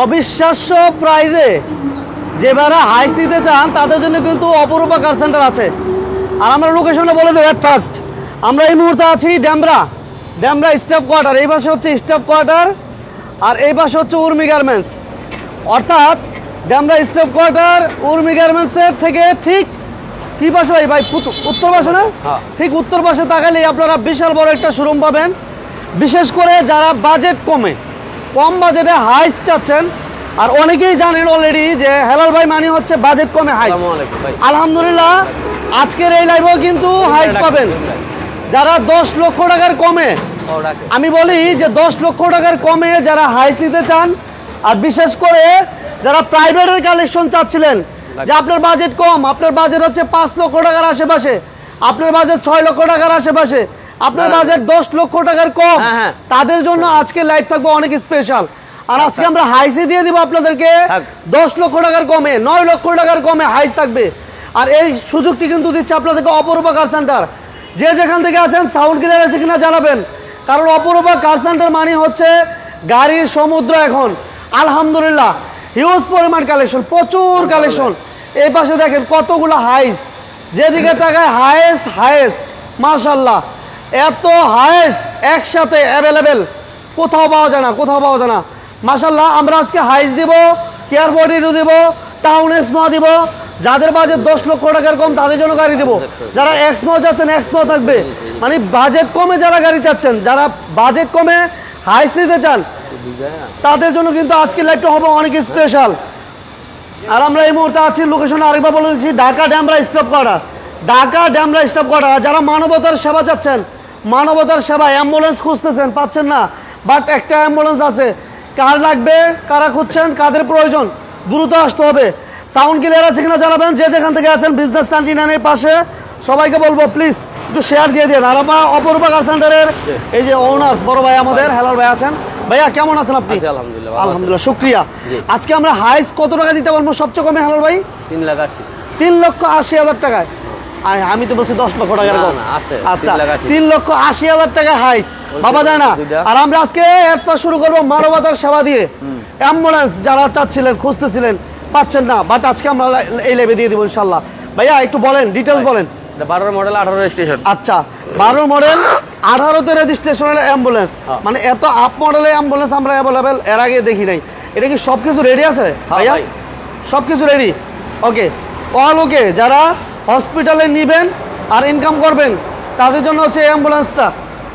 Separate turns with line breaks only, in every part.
অবিশ্বাস্য প্রাইজে যে যেবারা হাইস নিতে চান তাদের জন্য কিন্তু অপরূপা কার সেন্টার আছে। আর আমরা লোকেশনটা বলে দেবো ফার্স্ট আমরা এই মুহূর্তে আছি ড্যামরা ড্যামরা স্টাফ কোয়ার্টার এই পাশে হচ্ছে স্টাফ কোয়ার্টার আর এই পাশে হচ্ছে উর্মি গার্মেন্টস অর্থাৎ ড্যামরা স্টাফ কোয়ার্টার উর্মি গার্মেন্টসের থেকে ঠিক কি পাশে ভাই? ভাই উত্তর পাশে না?
হ্যাঁ।
ঠিক উত্তর পাশে তাকালে আপনারা বিশাল বড় একটা শোরুম পাবেন। বিশেষ করে যারা বাজেট কমে। কম বাজেটে হাইস চাচ্ছেন। আর অনেকেই জানেন অলরেডি যে হেলাল ভাই মানে হচ্ছে বাজেট কমে হাইস
ভাই।
আলহামদুলিল্লাহ আজকের এই লাইভেও কিন্তু হাইস পাবেন। যারা দশ লক্ষ টাকার কমে আমি বলি যে দশ লক্ষ টাকার কমে যারা হাইস নিতে চান আর বিশেষ করে যারা প্রাইভেটের কালেকশন চাচ্ছিলেন যে আপনার বাজেট কম আপনার বাজেট হচ্ছে পাঁচ লক্ষ টাকার আশেপাশে আপনার বাজেট ছয় লক্ষ টাকার আশেপাশে আপনার
হ্যাঁ।
বাজেট দশ লক্ষ টাকার কম।
হ্যাঁ, হ্যাঁ।
তাদের জন্য আজকে লাইভ থাকবে অনেক স্পেশাল আর আজকে আমরা হাইসে দিয়ে দিব আপনাদেরকে। দশ লক্ষ টাকার কমে নয় লক্ষ টাকার কমে হাইস থাকবে। আর এই সুযোগটি কিন্তু দিচ্ছে আপনাদেরকে অপরূপা কার সেন্টার যে যেখান থেকে আছেন সাউন্ড ক্লিয়ার আছে কিনা জানাবেন। কারণ অপরূপা কার সেন্টার মানে হচ্ছে গাড়ির সমুদ্র এখন। আলহামদুলিল্লাহ হিউজ পরিমাণ কালেকশন প্রচুর কালেকশন এই পাশে দেখেন কতগুলো হাইস যেদিকে তাকায় হাইস হাইস মাশাল্লাহ এত হাইস একসাথে অ্যাভেলেবেল কোথাও পাওয়া যায় না, কোথাও পাওয়া যায় না। মাশাল্লাহ আমরা আজকে হাইস দিব কেয়ার বডিরও দিব টাউন এক্সমো দিব, যাদের বাজেট দশ লক্ষ টাকার কম, তাদের জন্য গাড়ি দিব। যারা এক্সমো যাচ্ছেন এক্সমো থাকবে। মানে বাজেট কমে যারা গাড়ি চাচ্ছেন, যারা বাজেট কমে হাইস নিতে চান, তাদের জন্য কিন্তু আজকে লাইভটা হবে অনেক স্পেশাল আর আমরা এই মুহূর্তে আছি লোকেশন আরেকবার বলে দিচ্ছি ঢাকা ড্যামরা স্টপ করা ঢাকা ড্যামরা স্টপ করা যারা মানবতার সেবা চাচ্ছেন মানবতার সেবা অ্যাম্বুলেন্স খুঁজতেছেন পাচ্ছেন না। বাট একটা অ্যাম্বুলেন্স আছে। কার লাগবে কারা খুঁজছেন কাদের প্রয়োজন দ্রুত আসতে হবে। সাউন্ড ক্লিয়ার আছে কিনা জানাবেন? যে যেখান থেকে আছেন বিজনেস নাইনটি নাইনের পাশে। সবাইকে বলব প্লিজ একটু শেয়ার দিয়ে দিন। আর আমরা অপরূপা কার সেন্টারের এই যে ওনার বড় ভাই আমাদের হেলার ভাই আছেন? ভাইয়া কেমন আছেন আপনি?
আলহামদুলিল্লাহ,
আলহামদুলিল্লাহ শুক্রিয়া। আজকে আমরা হাইস কত টাকা দিতে পারব সবচেয়ে কমে হালাল ভাই?
তিন লাখ আশি।
তিন লক্ষ আশি হাজার টাকায়। আমি তো বলছি দশ লক্ষ টাকার কম আচ্ছা
তিন
লক্ষ আশি হাজার টাকা হাইস। বাবা যায় না। আর আমরা আজকে এরপর শুরু করব মানবতার সেবা দিয়ে। অ্যাম্বুলেন্স যারা চাচ্ছিলেন খুঁজতেছিলেন পাচ্ছেন না। বাট আজকে আমরা এই লেবে দিয়ে দিব ইনশাল্লাহ। ভাইয়া একটু বলেন ডিটেলস বলেন।
বারোর মডেল আঠারো স্টেশন
আচ্ছা বারো মডেল আঠারোতে রেজিস্ট্রেশনের অ্যাম্বুলেন্স
হ্যাঁ।
মানে এত আপ মডেলের অ্যাম্বুলেন্স আমরা অ্যাভেলেবেল এর আগে দেখি নাই। এটা কি সব কিছু রেডি আছে ভাইয়া?
ভাই।
সব কিছু রেডি ওকে অল ওকে যারা হসপিটালে নেবেন আর ইনকাম করবেন। তাদের জন্য হচ্ছে অ্যাম্বুলেন্সটা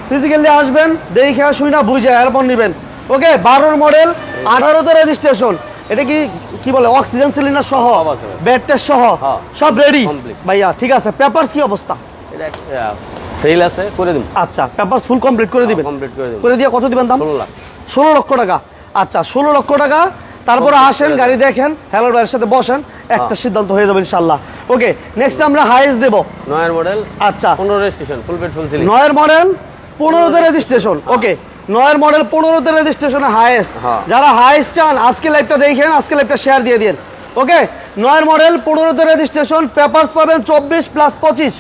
ফিজিক্যালি আসবেন দেখে শুই না বুঝে এরপর নেবেন। ওকে বারোর মডেল আঠারোতে রেজিস্ট্রেশন এটা কি কি বলে অক্সিজেন সিলিন্ডার সহ? টেস্ট সহ?
হ্যাঁ।
সব রেডি
Complete।
ভাইয়া ঠিক আছে। পেপারস কি অবস্থা?
ফেল আছে করে দিন।
আচ্ছা পেপার ফুল কমপ্লিট করে দিবেন।
কমপ্লিট করে দিন
করে দিয়ে কত দিবেন দাম?
ষোলো লাখ।
ষোলো লক্ষ টাকা। আচ্ছা ষোলো লক্ষ টাকা। তারপরে আসেন গাড়ি দেখেন হ্যালো ভাইয়ের সাথে বসেন একটা সিদ্ধান্ত হয়ে যাবে ইনশাল্লাহ ওকে নেক্সট আমরা হাইস দেব।
নয়ের মডেল
আচ্ছা।
পনেরো registration full paid full ceiling
নয়ের মডেল পনেরোতে রেজিস্ট্রেশন ওকে নয়ের মডেল পনেরোতে রেজিস্ট্রেশনে হাইয়েস্ট
হ্যাঁ।
যারা হাইয়েস্ট চান আজকে লাইভটা দেখেন আজকে লাইভটা শেয়ার দিয়ে দিন। ওকে নয়ের মডেল পনেরোতে রেজিস্ট্রেশন পেপারস পাবেন চব্বিশ প্লাস পঁচিশ।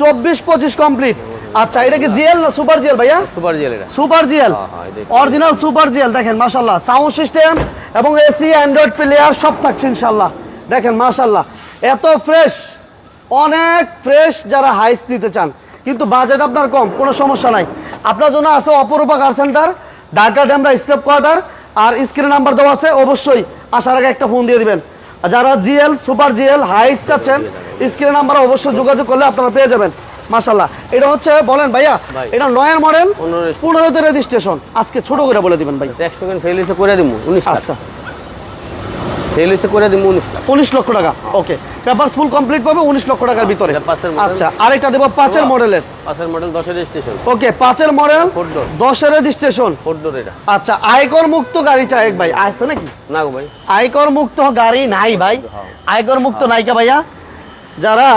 চব্বিশ পঁচিশ কমপ্লিট আচ্ছা এটা কি জিএল না সুপার জিএল ভাইয়া?
সুপার জিএল এটা।
Super GL.
হ্যাঁ, হ্যাঁ,
অরিজিনাল সুপার জিএল দেখেন মাশাল্লাহ সাউন্ড সিস্টেম এবং এসি অ্যান্ড্রয়েড প্লেয়ার সব থাকছে ইনশাল্লাহ দেখেন মাশাল্লাহ এত ফ্রেশ অনেক ফ্রেশ যারা হাইস নিতে চান। কিন্তু বাজেট আপনার কম, কোনো সমস্যা নাই। আপনার জন্য আছে Aparupa car center Dhaka Demra staff quarter আর স্ক্রিন নাম্বার দেওয়া আছে, অবশ্যই আসার আগে একটা ফোন দিয়ে দিবেন। যারা জিএল সুপার জিএল হাইস চাচ্ছেন স্ক্রিন নাম্বার অবশ্যই যোগাযোগ করলে আপনারা পেয়ে যাবেন। মাশাল্লাহ এটা হচ্ছে বলেন ভাইয়া
ভাই।
এটা নয়ের মডেল। পনেরোতে রেজিস্ট্রেশন। আজকে ছোট করে বলে দিবেন ভাই।
ট্যাক্স টোকেন ফেল হয়েছে করে দিব উনিশ
আচ্ছা।
ফেল করে দিব উনিশ
উনিশ লক্ষ টাকা ওকে। পেপার ফুল কমপ্লিট পাবে উনিশ লক্ষ টাকার ভিতরে।
পাঁচের model।
আচ্ছা আরেকটা দেবো পাঁচের মডেলের।
পাঁচের মডেল দশের স্টেশন
ওকে পাঁচের মডেল। দশের রেজিস্ট্রেশন।
ফোর এটা।
আচ্ছা আয়কর মুক্ত গাড়ি চাই ভাই। আছে নাকি?
না গো ভাই।
আয়কর মুক্ত গাড়ি নাই ভাই। আয়কর মুক্ত নাইকা ভাইয়া যারা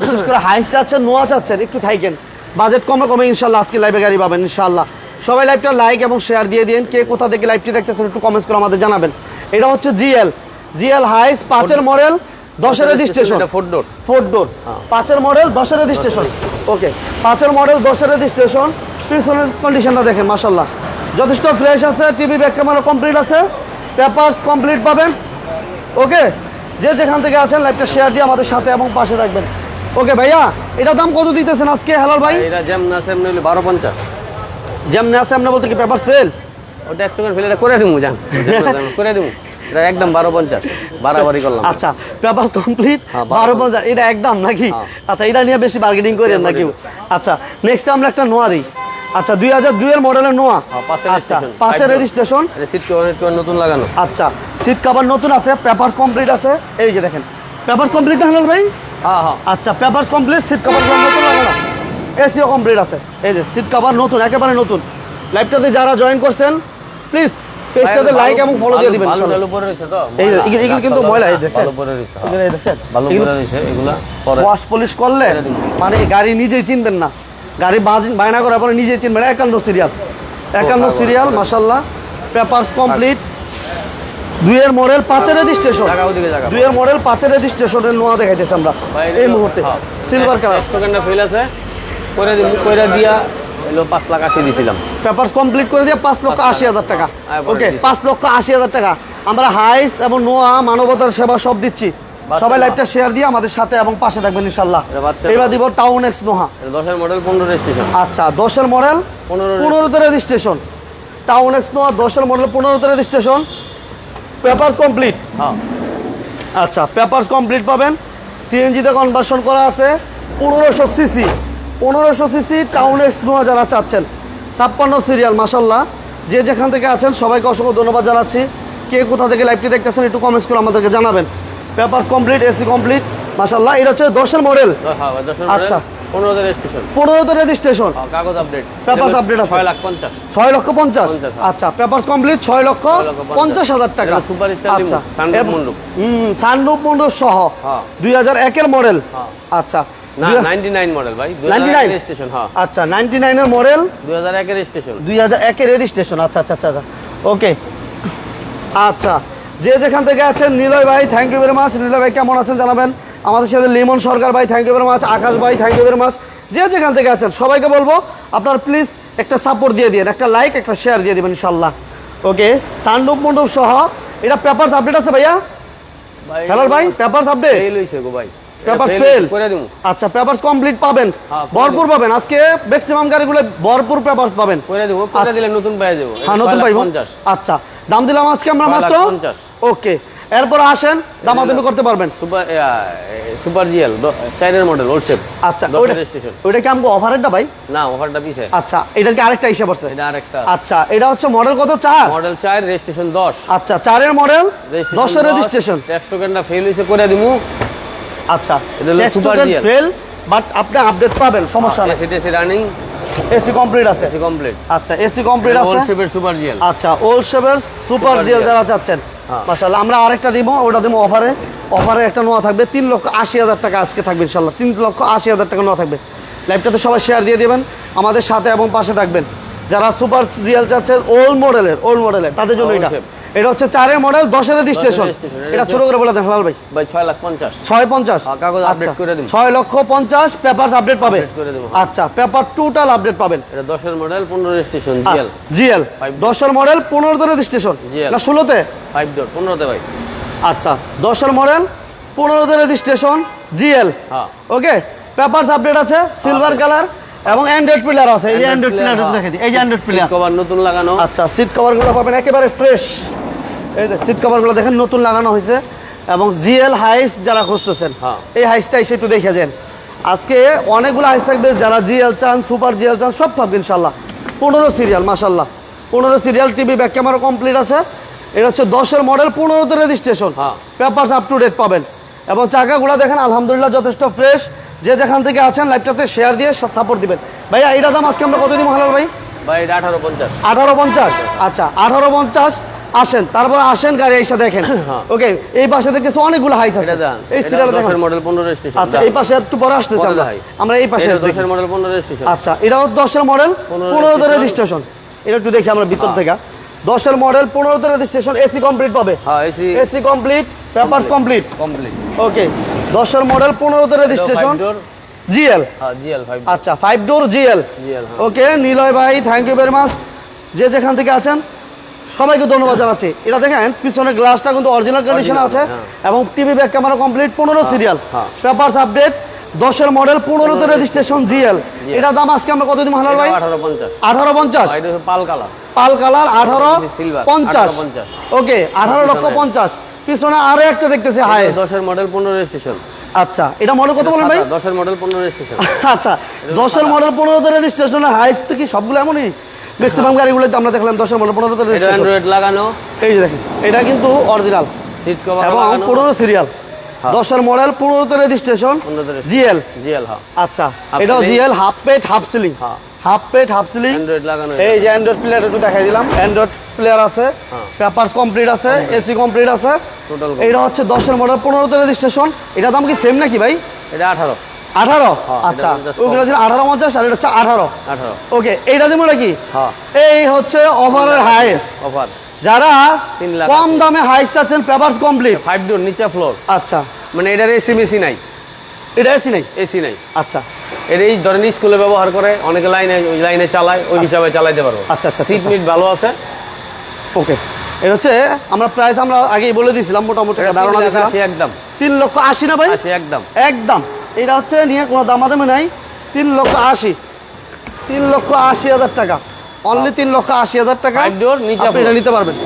বিশেষ করে হাইস চাচ্ছেন নোয়া চাচ্ছেন একটু থাইকেন। বাজেট কমে কমে ইনশাল্লাহ আজকে লাইভে গাড়ি পাবেন ইনশাল্লাহ। সবাই লাইভটা লাইক এবং শেয়ার দিয়ে দিন কে কোথা থেকে লাইভটি দেখতেছেন একটু কমেন্টস করে আমাদের জানাবেন। এটা হচ্ছে জিএল জিএল হাইস পাঁচের মডেল দশের registration
four door
four door পাঁচের মডেল দশের রেজিস্ট্রেশন ওকে পাঁচের মডেল দশের রেজিস্ট্রেশন পিছনের কন্ডিশনটা দেখেন মাসাল্লাহ যথেষ্ট ফ্রেশ আছে টিভি ব্যাক ক্যামেরা কমপ্লিট আছে। পেপারস কমপ্লিট পাবেন। ওকে যে যেখান থেকে আছেন লাইভটা শেয়ার দিয়ে আমাদের সাথে এবং পাশে থাকবেন। ওকে ভাইয়া এটা দাম কত দিতেছেন আজকে হেলাল ভাই?
এটা যেমন আছে এমনি হলে বারো পঞ্চাশ।
যেমনি আছে আমরা বলতে কি পেপার সেল?
ওটা একশো করে ফেলে করে দিমু যান করে দিমু এটা একদম বারো পঞ্চাশ বাড়াবাড়ি করলাম।
আচ্ছা পেপার কমপ্লিট?
হ্যাঁ,
বারো পঞ্চাশ। এটা একদম নাকি?
হ্যাঁ।
আচ্ছা এটা নিয়ে বেশি বার্গেনিং করেন নাকি? আচ্ছা নেক্সট আমরা একটা নোয়া দিই। আচ্ছা দুই হাজার দুইয়ের মডেলের নোয়া।
হ্যাঁ,
আচ্ছা পাঁচের রেজিস্ট্রেশন
সিট কভার নতুন লাগানো।
আচ্ছা সিট কভার নতুন আছে পেপার কমপ্লিট আছে। এই যে দেখেন পেপার কমপ্লিট না হেলাল ভাই?
হ্যাঁ হ্যাঁ
আচ্ছা পেপার কমপ্লিট সিট কভার নতুন লাগানো এসিও কমপ্লিট আছে। এই যে সিট কভার নতুন একেবারে নতুন। লাইভটাতে যারা জয়েন করছেন প্লিজ পেজটাতে লাইক এবং ফলো দিয়ে দিবেন
ভালো
ইনশাআল্লাহ।
রয়েছে তো।
এই এগুলো- এগুলো কিন্তু ময়লা, এই
ভালো
দেখছেন?
রয়েছে।
এগুলো দেখছেন?
ভালো
এগুলো
রয়েছে এগুলা
ওয়াশ পলিশ করলে মানে গাড়ি নিজেই চিনবেন না। গাড়ি বায়না করার পরে নিজেই চিনবেন একান্ন সিরিয়াল একান্ন সিরিয়াল মাসাল্লাহ পেপারস কমপ্লিট দুইয়ের মডেল পাঁচের রেজিস্ট্রেশন দুইয়ের মডেল পাঁচের রেজিস্ট্রেশনের নোয়া দেখাইতেছি আমরা। এই মুহূর্তে। সিলভার কালার
ফেল আছে। দিমু কইরা দিয়া এলো পাঁচ লাখ আশি দিছিলাম।
পেপারস কমপ্লিট করে দিয়ে পাঁচ লক্ষ আশি হাজার টাকা। ওকে পাঁচ লক্ষ আশি হাজার টাকা। আমরা হাইস এবং নোয়া মানবতার সেবা সব দিচ্ছি। সবাই
নোয়া।
লাইভটা শেয়ার দিয়ে আমাদের সাথে এবং পাশে থাকবেন ইনশাল্লাহ এবার দিব টাউন এক্স নোহা
দশের মডেল পনেরো রেজিস্ট্রেশন
আচ্ছা দশের মডেল
পনেরো
পনেরোতে রেজিস্ট্রেশন টাউন এক্স নোয়া দশের মডেল পনেরোতে রেজিস্ট্রেশন পেপারস কমপ্লিট
হ্যাঁ।
আচ্ছা পেপারস কমপ্লিট পাবেন। সিএনজিতে কনভার্সন করা আছে। পনেরোশো সিসি পনেরোশো সিসি টাউন এক্স নোয়া যারা চাচ্ছেন। ছাপ্পান্ন সিরিয়াল মাসাল্লাহ যে যেখান থেকে আছেন সবাইকে অসংখ্য ধন্যবাদ জানাচ্ছি। কে কোথা থেকে লাইভটি দেখতেছেন একটু কমেন্টস করে আমাদেরকে জানাবেন। পেপারস কমপ্লিট এসি কমপ্লিট মাসাল্লাহ এটা হচ্ছে দশের মডেল
হ্যাঁ দশের মডেল
আচ্ছা।
রেজিস্ট্রেশন
রেজিস্ট্রেশন
কাগজ আপডেট
আছে।
লাখ পঞ্চাশ।
ছয় লক্ষ পঞ্চাশ?
পঞ্চাশ, হ্যাঁ।
আচ্ছা পেপারস কমপ্লিট লক্ষ
লক্ষ পঞ্চাশ।
পঞ্চাশ হাজার টাকা।
সুপার স্টার লিমু,
আচ্ছা।
সানরুফ মন্ডপ।
হুম সানরুফ মন্ডপ সহ।
হ্যাঁ।
দুই হাজার একের মডেল
হ্যাঁ।
আচ্ছা।
না
দুই-
নাইনটি নাইন মডেল ভাই। দুই
99?
রেজিস্ট্রেশন হ্যাঁ।
আচ্ছা মডেল
রেজিস্ট্রেশন
রেজিস্ট্রেশন আচ্ছা আচ্ছা আচ্ছা ওকে আচ্ছা। যে যেখান থেকে আছেন নিলয় ভাই thank you very much Niloy ভাই কেমন আছেন জানাবেন? আমাদের সাথে লিমন সরকার ভাই thank you very much Akash ভাই থ্যাংক ইউ ভেরি মাচ যে যেখান থেকে আছেন সবাইকে বলব আপনার প্লিজ একটা সাপোর্ট দিয়ে দিন একটা লাইক একটা শেয়ার দিয়ে দিবেন ইনশাল্লাহ ওকে সানরূপ মণ্ডপ সহ এটা পেপারস আপডেট আছে ভাইয়া? হ্যালো ভাই পেপারস আপডেট
ফেল হইছে গো ভাই।
পেপারস ফেল
করে দিমু।
আচ্ছা পেপারস কমপ্লিট পাবেন।
হ্যাঁ,
ভরপুর পাবেন। আজকে ম্যাক্সিমাম গাড়িগুলো ভরপুর পেপারস পাবেন।
করে দিব করে
আচ্ছা।
দিলে নতুন পেয়ে যাব।
হ্যাঁ নতুন পাইব। আচ্ছা দাম দিলাম আজকে আমরা মাত্র?
পঞ্চাশ।
ওকে এরপর আসেন দামাদামি করতে পারবেন।
সুপার সুপার জিএল চাইনের মডেল ওল্ড শেপ
আচ্ছা কি ভাই?
না ওভারটা পিছে।
আচ্ছা এটা কি আরেকটা হিসাব আছে?
এটা আরেকটা।
আচ্ছা এটা হচ্ছে মডেল কত? চার?
মডেল চার রেজিস্ট্রেশন দশ।
আচ্ছা চারের মডেল রেজিস্ট্রেশন
ট্যাক্স টোকেনটা ফেল হইছে করে দিমু।
আচ্ছা
এটা হলো super GL।
ফেল বাট আপনি আপডেট পাবেন সমস্যা নেই।
এসি টেসি রানিং
এসি কমপ্লিট আছে।
এসি কমপ্লিট
আচ্ছা এসি কমপ্লিট আছে।
শেপের সুপার জিএল
আচ্ছা ওল্ড শেভার্স সুপার জিএল যারা চাচ্ছেন
হ্যাঁ।
মাশাআল্লাহ আমরা আরেকটা দিব ওটা দিব অফারে। অফারে একটা নোয়া থাকবে তিন লক্ষ আশি হাজার টাকা আজকে থাকবে ইনশাল্লাহ তিন লক্ষ আশি হাজার টাকা নোয়া থাকবে। লাইভটাতে সবাই শেয়ার দিয়ে দিবেন আমাদের সাথে এবং পাশে থাকবেন। যারা সুপার রিয়েল চাচ্ছেন ওল্ড মডেলের ওল্ড মডেলের তাদের জন্য এটা। এটা হচ্ছে চারের মডেল দশের রেজিস্ট্রেশন এটা ছোট করে বলে দেন হালাল ভাই।
ভাই ছয় লাখ পঞ্চাশ।
ছয় পঞ্চাশ।
কাগজ update
আচ্ছা,
করে দিন।
ছয় লক্ষ পঞ্চাশ পেপার আপডেট পাবে।
Update করে দেবো।
আচ্ছা পেপার টোটাল আপডেট পাবেন।
এটা দশের মডেল পনেরো রেজিস্ট্রেশন জিএল
জিএল দশের মডেল পনেরোতে রেজিস্ট্রেশন
GL
না ষোলোতে?
ফাইভ ডোর পনেরোতে ভাই।
আচ্ছা দশের মডেল পনেরো পনেরোতে registration GL okay papers update আছে সিলভার কালার এবং অ্যান্ড্রয়েড পিলার আছে। এই অ্যান্ড্রয়েড পিলার দেখে দিই এই যে অ্যান্ড্রয়েড পিলার
কভার নতুন লাগানো।
আচ্ছা সিট কভারগুলো পাবেন একেবারে ফ্রেশ এই যে সিট কভারগুলো দেখেন নতুন লাগানো হয়েছে এবং জিএল হাইস যারা খুঁজতেছেন
হ্যাঁ।
এই হাইসটা এসে একটু দেখে যান। আজকে অনেকগুলো হাইস থাকবে যারা জিএল চান সুপার জিএল চান সব পাবেন ইনশাল্লাহ পনেরো সিরিয়াল মাসাল্লাহ পনেরো serial TV back camera complete আছে। এটা হচ্ছে দশের মডেল পনেরোতে registration. Papers up to date পাবেন। এবং চাকাগুলো দেখেন আলহামদুলিল্লাহ যথেষ্ট ফ্রেশ যে যেখান থেকে আছেন লাইভটাতে শেয়ার দিয়ে সাপোর্ট দিবেন। ভাইয়া এইটা দাম আজকে আমরা কত দিব হালাল ভাই?
ভাই এটা আঠারো পঞ্চাশ।
আঠারো পঞ্চাশ। আচ্ছা আঠারো পঞ্চাশ। আসেন তারপর আসেন গাড়ি এসে দেখেন। ওকে এই পাশে দেখতেছি অনেকগুলো হাইস আছে। এই সিরিয়াল দেখেন।
মডেল পনেরো রেজিস্ট্রেশন
আচ্ছা এই পাশে একটু পরে আসতেছি আমরা। আমরা এই পাশে দেখি।
দশের মডেল পনেরো রেজিস্ট্রেশন
আচ্ছা এটাও দশের মডেল
পনেরো
পনেরোতে
registration।
রেজিস্ট্রেশন এটা একটু দেখি আমরা ভিতর থেকে। দশের মডেল পনেরোতে রেজিস্ট্রেশন এসি কমপ্লিট পাবে।
হ্যাঁ AC
AC complete papers complete
complete
okay দশের মডেল পনেরোতে রেজিস্ট্রেশন
ডোর
জিএল
হ্যাঁ জিএল ফাইভ
আচ্ছা ফাইভ ডোর জিএল
জিএল হ্যাঁ।
ওকে নিলয় ভাই থ্যাংক ইউ ভেরি মাচ যে যেখান থেকে আছেন সবাইকে ধন্যবাদ জানাচ্ছি। এটা দেখেন পিছনের গ্লাসটা কিন্তু অরিজিনাল কন্ডিশন আছে
হ্যাঁ।
এবং টিভি ব্যাক ক্যামেরা কমপ্লিট পনেরো সিরিয়াল। পেপারস আপডেট দশের মডেল পনেরোতে রেজিস্ট্রেশন জিএল এটার দাম আজকে আমরা কত দিন হালাল ভাই?
আঠারো পঞ্চাশ। এটা পাল কালার।
পাল কালার আঠারো পঞ্চাশ। ওকে আঠারো লক্ষ পঞ্চাশ। পিছনে আরও একটা দেখতেছি হাই
দশের মডেল পনেরো রেজিস্ট্রেশন
আচ্ছা এটা মডেল কত বলেন ভাই?
দশের মডেল পনেরো রেজিস্ট্রেশন
আচ্ছা দশের মডেল পনেরোতে রেজিস্ট্রেশন হাইস থেকে সবগুলো এমনই? ম্যাক্সিমাম গাড়িগুলোতে আমরা দেখলাম দশের মডেল পনেরোতে
এটা অ্যান্ড্রয়েড লাগানো।
এই যে দেখেন এটা কিন্তু অরিজিনাল
সিট কভার
এবং পনেরো সিরিয়াল দশের মডেল পনেরোতে রেজিস্ট্রেশন
15
জিএল।
জিএল হ্যাঁ।
আচ্ছা এটাও
ceiling।
GL half paid half ceiling
হ্যাঁ।
Half paid half ceiling
Android লাগানো
এই যে অ্যান্ড্রয়েড প্লেয়ার একটু দেখাই দিলাম। অ্যান্ড্রয়েড প্লেয়ার আছে
হ্যাঁ।
পেপারস কমপ্লিট আছে এসি কমপ্লিট আছে।
টোটাল
এইটা হচ্ছে দশের মডেল পনেরোতে রেজিস্ট্রেশন এটা দাম কি সেম নাকি ভাই?
এটা আঠারো।
আঠারো?
হ্যাঁ,
আচ্ছা ওগুলো ছিল আঠারো পঞ্চাশ আর এটা হচ্ছে আঠারো।
আঠারো।
ওকে এইটা দিব নাকি
হ্যাঁ।
এই হচ্ছে
অফার
যারা কম দামে পেপারস কমপ্লিট
ফাইভ ডোর নিচে ফ্লোর
আচ্ছা।
মানে এটার এসি মেসি নাই।
এটা এসি নেই?
এসি নাই।
আচ্ছা।
এর এই ধরেন স্কুলে ব্যবহার করে অনেকে লাইনে ওই লাইনে চালায় ওই হিসাবে চালাইতে পারব।
আচ্ছা, আচ্ছা,
সিট
আচ্ছা।
মিট ভালো আছে।
ওকে। এটা হচ্ছে আমরা প্রাইস আমরা আগেই বলে দিয়েছিলাম মোটামুটি ধারণা দিয়েছিলাম।
একদম।
তিন লক্ষ আশি না ভাই?
একদম।
একদম। এটা হচ্ছে নিয়ে কোনো দামাদামি নাই। তিন লক্ষ আশি। তিন লক্ষ আশি হাজার টাকা। অনলি তিন লক্ষ আশি হাজার টাকা
ডোর নিচে
আপনি এটা নিতে পারবেন।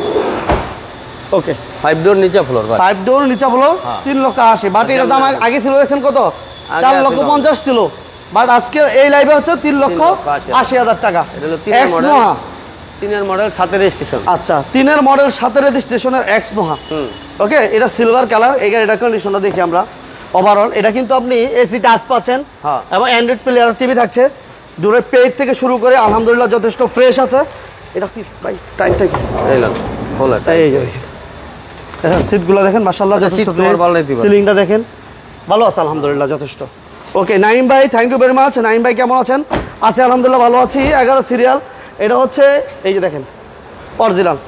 ওকে
ফাইভ ডোর নিচে ফ্লোর
ফাইভ ডোর নিচে হলো
হ্যাঁ।
তিন লক্ষ আশি। বাট এটার দাম আগে ছিল দেখছেন কত? চার লক্ষ পঞ্চাশ ছিল। বাট আজকে এই লাইভে হচ্ছে তিন লক্ষ
আশি হাজার।
টাকা।
এটা তিনের
এক্স। নোহা
তিনের মডেল সাথে রেজিস্ট্রেশন
আচ্ছা তিনের মডেল সাথে রেজিস্ট্রেশনের এক্স নোহা ওকে এটা সিলভার কালার এই গাড়িটার কন্ডিশনটা দেখি আমরা। ওভারঅল এটা কিন্তু আপনি এসি টাচ পাচ্ছেন
হ্যাঁ।
এবং অ্যান্ড্রয়েড প্লেয়ার টিভি থাকছে। দূরের পেজ থেকে শুরু করে আলহামদুলিল্লাহ যথেষ্ট ফ্রেশ আছে। এটা কি ভাই টাইমটা কি
এই
সিটগুলো দেখেন মাশাআল্লাহ
এটা
যথেষ্ট। সিলিংটা দেখেন ভালো আছে আলহামদুলিল্লাহ যথেষ্ট। ওকে নাইম ভাই thank you very much Naim ভাই কেমন আছেন? আছি আলহামদুলিল্লাহ ভালো আছি। এগারো সিরিয়াল এটা হচ্ছে এই যে দেখেন অরিজিনাল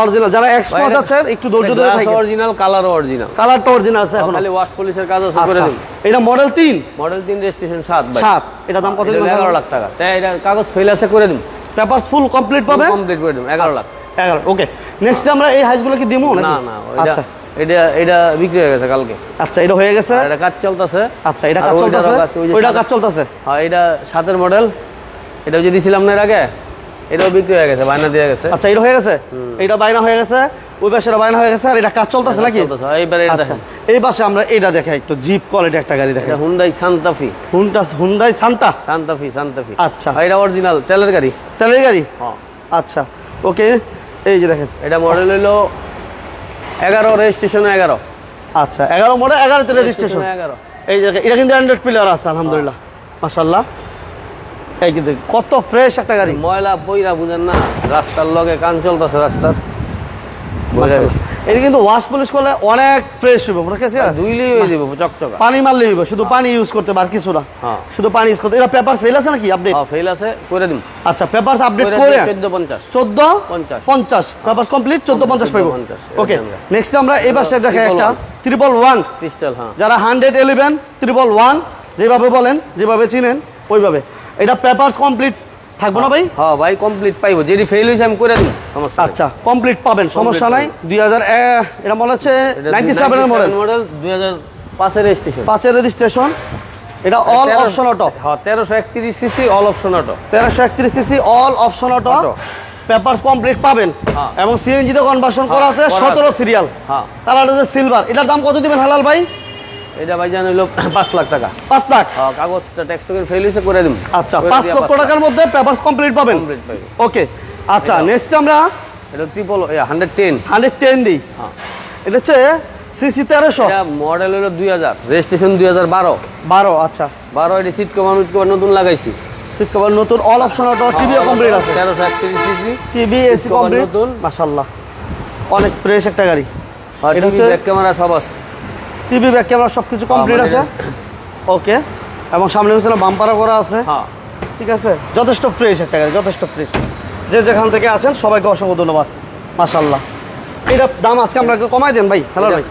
অরিজিনাল যারা এক্সপোজ আছেন একটু ধৈর্য ধরে থাকেন।
অরিজিনাল কালার অরিজিনাল
কালারটা অরিজিনাল আছে এখন।
খালি ওয়াশ পলিশের কাজ আছে করে
আচ্ছা।
দিন।
এটা মডেল তিন?
মডেল তিন রেজিস্ট্রেশন সাত ভাই।
সাত। এটা দাম কত
এটা হলো এগারো লাখ টাকা। তাই এটা কাগজ ফেল আছে করে দিন।
পেপারস ফুল কমপ্লিট পাবে?
কমপ্লিট করে দিন এগারো লাখ।
এগারো ওকে নেক্সট আমরা এই হাইসগুলো কি দিমু
না না
আচ্ছা।
এটা এটা বিক্রি হয়ে গেছে কালকে।
আচ্ছা এটা হয়ে গেছে?
এটা কাজ চলতেছে।
আচ্ছা এটা কাজ চলতেছে? ওইটা কাজ চলতেছে?
হ্যাঁ এটা সাতের মডেল এটা যে দিছিলাম না এর আগে? এটাও বিক্রি হয়ে গেছে বায়না দিয়ে গেছে।
আচ্ছা এটা হয়ে গেছে? এটা বাইনা হয়ে গেছে? ওই পাশে বাইনা হয়ে গেছে আর এটা কাজ চলতেছে নাকি?
এইবার এটা
আচ্ছা
দেখেন।
এই পাশে আমরা এটা দেখাই একটু জিপ কোয়ালিটি একটা গাড়ি দেখাই।
Hyundai Santa Fe
Honda Hyundai Santa
Santa Fe Santa Fe
আচ্ছা।
এটা অরিজিনাল তেলের গাড়ি।
তেলের গাড়ি?
হ্যাঁ।
আচ্ছা ওকে এই যে দেখেন।
এটা মডেল হলো এগারো রেজিস্ট্রেশন এগারো।
আচ্ছা এগারো মডেল এগারোতে রেজিস্ট্রেশন
এগারো।
এই যে এটা কিন্তু অ্যান্ড্রয়েড প্লেয়ার আছে আলহামদুলিল্লাহ। মাশাল্লাহ এই কিন্তু কত ফ্রেশ একটা গাড়ি।
ময়লা পইরা বুঝেন না রাস্তার লগে কান চলতেছে রাস্তার।
এটা কিন্তু ওয়াশ পলিশ করলে অনেক ফ্রেশ হবে মনে
হয়ে যাব চকচকা।
পানি মারলে হইব শুধু পানি ইউজ করতে কিছু না।
হ্যাঁ।
শুধু পানি ইউজ করতে এটা ফেল আছে নাকি আপডেট
হ্যাঁ ফেল আছে করে দিন
আচ্ছা পেপারস আপডেট
করে
করে
চোদ্দ পঞ্চাশ।
চোদ্দ
পঞ্চাশ।
পঞ্চাশ। পেপারস কমপ্লিট চোদ্দ পঞ্চাশ পাইব।
1450
ওকে নেক্সট আমরা। এই পাশে দেখে একটা। ট্রিপল ওয়ান
ক্রিস্টাল হ্যাঁ।
যারা হান্ড্রেড ইলেভেন ট্রিপল ওয়ান যেভাবে বলেন যেভাবে চিনেন ওইভাবে। এটা পেপারস কমপ্লিট থাকব না ভাই?
হ্যাঁ ভাই কমপ্লিট পাইবো। যেটি ফেল হয়েছে আমি করে দিন সমস্যা
আচ্ছা কমপ্লিট পাবেন সমস্যা নাই। দুই হাজার এটা মনে হচ্ছে নাইনটি সেভেনের মডেল
মডেল দুই হাজার পাঁচের রেজিস্ট্রেশন
পাঁচের রেজিস্ট্রেশন এটা অল অপশন অটো
হ্যাঁ তেরোশো একত্রিশ সিসি অল অপশন অটো
তেরোশো একত্রিশ CC all option auto. Papers complete পাবেন।
হ্যাঁ।
এবং সিএনজিতে কনভার্সন করা আছে
করা আছে।
সতেরো সিরিয়াল
হ্যাঁ।
কালার হচ্ছে সিলভার এটার দাম কত দিবেন হালাল ভাই?
এটা ভাই জান হইল পাঁচ লাখ টাকা।
পাঁচ লাখ?
হ্যাঁ কাগজটা ট্যাক্স টোকেন ফেল হয়েছে করে দিন
আচ্ছা পাঁচ লক্ষ টাকার মধ্যে পেপারস কমপ্লিট পাবেন?
কমপ্লিট
ওকে আচ্ছা নেক্সট আমরা
এটা triple hundred ten
hundred ten দিই।
হ্যাঁ।
এটা হচ্ছে সিসি তেরোশো।
মডেল হলো দুই হাজার রেজিস্ট্রেশন দুই হাজার বারো।
বারো আচ্ছা।
বারো এটি সিট কভার কভার নতুন লাগাইছি।
সিট কভার নতুন অল অপশন অটো টিভিও কমপ্লিট আছে।
তেরোশো একত্রিশ সিসি
টিভি এসি কমপ্লিট
নতুন।
মাশাল্লাহ অনেক ফ্রেশ একটা গাড়ি।
আর
এটা হচ্ছে-
ব্যাক ক্যামেরা সব আছে।
টিভি ব্যাক ক্যামেরা সব কিছু কমপ্লিট আছে? ওকে এবং সামনে পিছনে বাম্পারও করা আছে।
হ্যাঁ।
ঠিক আছে? যথেষ্ট ফ্রেশ একটা গাড়ি যথেষ্ট ফ্রেশ যে যেখান থেকে আছেন সবাইকে অসংখ্য ধন্যবাদ। মাশাল্লাহ এটা দাম আজকে আমরা কমাই দেন ভাই। হ্যালো ভাই।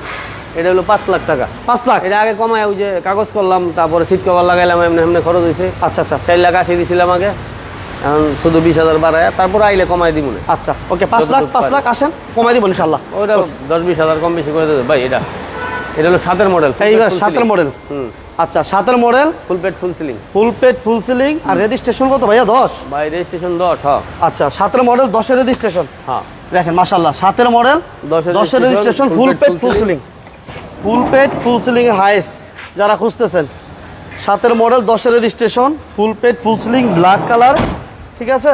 এটা- হলো পাঁচ লাখ টাকা।
পাঁচ লাখ?
এটা আগে কমায় ওই যে কাগজ করলাম তারপরে সিট কভার লাগাইলাম এমনি এমনি খরচ হয়েছে
আচ্ছা আচ্ছা।
চার লাখ আশি দিছিলাম আগে। এখন শুধু বিশ হাজার বাড়ায় তারপর আইলে কমাই দিব না।
আচ্ছা ওকে পাঁচ লাখ পাঁচ লাখ আসেন কমাই দিব ইনশাল্লাহ
ওইটা দশ বিশ হাজার কম বেশি করে দেবে। ভাই এটা এটা হলো সাতের মডেল
এইবার সাতের মডেল আচ্ছা সাতের model
full paid full ceiling
full paid full ceiling আর রেজিস্ট্রেশন কত ভাইয়া? দশ?
ভাই রেজিস্ট্রেশন দশ হ্যাঁ।
আচ্ছা সাতের মডেল দশের রেজিস্ট্রেশন
হ্যাঁ।
দেখেন মাশাল্লাহ সাতের মডেল
দশের
registration full paid full ceiling full paid full ceiling Hiace যারা খুঁজতেছেন। সাতের মডেল দশের registration full paid full ceiling black colour ঠিক আছে?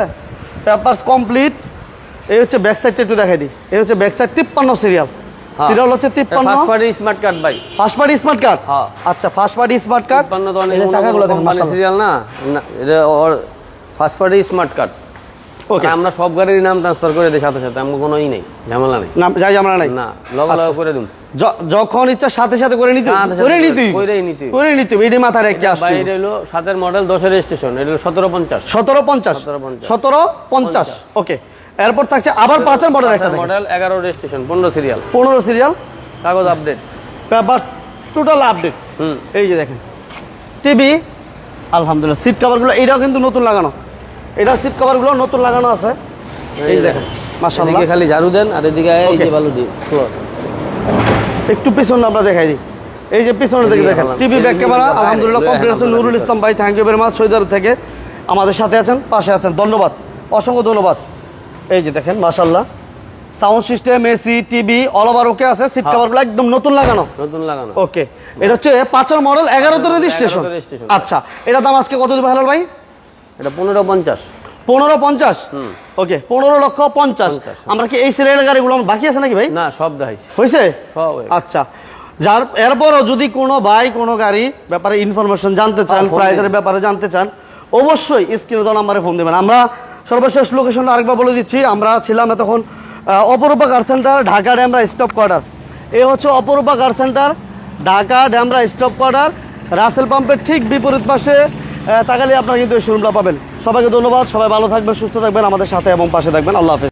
পেপারস কমপ্লিট এই হচ্ছে ব্যাক সাইডটা একটু দেখাই দিই। এই হচ্ছে ব্যাক সাইড তিপ্পান্ন সিরিয়াল। সিরিয়াল হচ্ছে তিপ্পান্ন।
ফার্স্ট পার্টি স্মার্ট কার্ড ভাই।
ফার্স্ট পার্টি স্মার্ট কার্ড
হ্যাঁ।
আচ্ছা ফার্স্ট পার্টি স্মার্ট কার্ড
তিপ্পান্ন তো অনেক
টাকাগুলো দেখেন মাশাআল্লাহ।
সিরিয়াল না? এটা ওর first party smart card
okay
আমরা সব গাড়ির নাম ট্রান্সফার করে দিই সাথে সাথে আমার কোনো ই নেই ঝামেলা নেই।
নাম যাই আমরা নাই।
না লগে লগে করে দিন
যখন ইচ্ছা সাথে সাথে করে নিতে করে
করে-
নিতে
কইরেই নিতে।
করে নিতে এটি মাথায় রেখে আসতে
ভাই এটা হলো সাতের মডেল দশের রেজিস্ট্রেশন এটা হলো সতেরো পঞ্চাশ।
সতেরো পঞ্চাশ।
1750
সতেরো পঞ্চাশ। ওকে এরপর থাকছে আবার পাঁচের মডেল একটা।
মডেল এগারো রেজিস্ট্রেশন পনেরো সিরিয়াল
পনেরো সিরিয়াল
কাগজ আপডেট
পেপার টোটাল আপডেট
হুম।
এই যে দেখেন। টিভি আলহামদুলিল্লাহ সিট কভারগুলো এইটাও কিন্তু নতুন লাগানো। এটা সিট কভারগুলো নতুন লাগানো আছে। এই যে দেখেন মাশাআল্লাহ।
এদিকে খালি ঝাড়ু দেন আর এদিকে এই যে. ভালো দিই
একটু পিছন আমরা দেখাই দিই। এই যে পিছনের দিকে দেখেন টিভি ব্যাক ক্যামেরা আলহামদুলিল্লাহ কমপ্লিট আছে। নুরুল ইসলাম ভাই থ্যাংক ইউ ভেরি মাচ সৈদার থেকে আমাদের সাথে আছেন পাশে আছেন। ধন্যবাদ। অসংখ্য ধন্যবাদ। এই যে দেখেন মাশাল্লাহ sound system AC TV all over okay আছে। সিট
হ্যাঁ।
কভারগুলো একদম নতুন লাগানো।
নতুন লাগানো।
ওকে এটা হচ্ছে পাঁচের মডেল এগারোতে রেজিস্ট্রেশন আচ্ছা এটা দাম আজকে কত দেবে হেলাল ভাই?
এটা পনেরো পঞ্চাশ।
পনেরো পঞ্চাশ? ওকে পনেরো লক্ষ পঞ্চাশ। আমরা কি এই সিরিয়ালের গাড়িগুলো বাকি আছে নাকি ভাই?
না সব দেখাইছি।
হয়েছে?
সব
আচ্ছা। যার এরপরও যদি কোনো ভাই কোনো গাড়ি ব্যাপারে ইনফরমেশন জানতে চান
হ্যাঁ,
প্রাইজের ব্যাপারে জানতে চান অবশ্যই স্ক্রিনে দেওয়া নাম্বারে ফোন দেবেন। আমরা সর্বশেষ লোকেশনটা আরেকবার বলে দিচ্ছি। আমরা ছিলাম তখন Aparupa car centre Dhaka Demra staff quarter এ হচ্ছে Aparupa car centre Dhaka Demra staff quarter Russel পাম্পের ঠিক বিপরীত পাশে তাকালে আপনারা কিন্তু এই শোরুমটা পাবেন। সবাইকে ধন্যবাদ। সবাই ভালো থাকবেন, সুস্থ থাকবেন আমাদের সাথে এবং পাশে থাকবেন। আল্লাহ হাফেজ।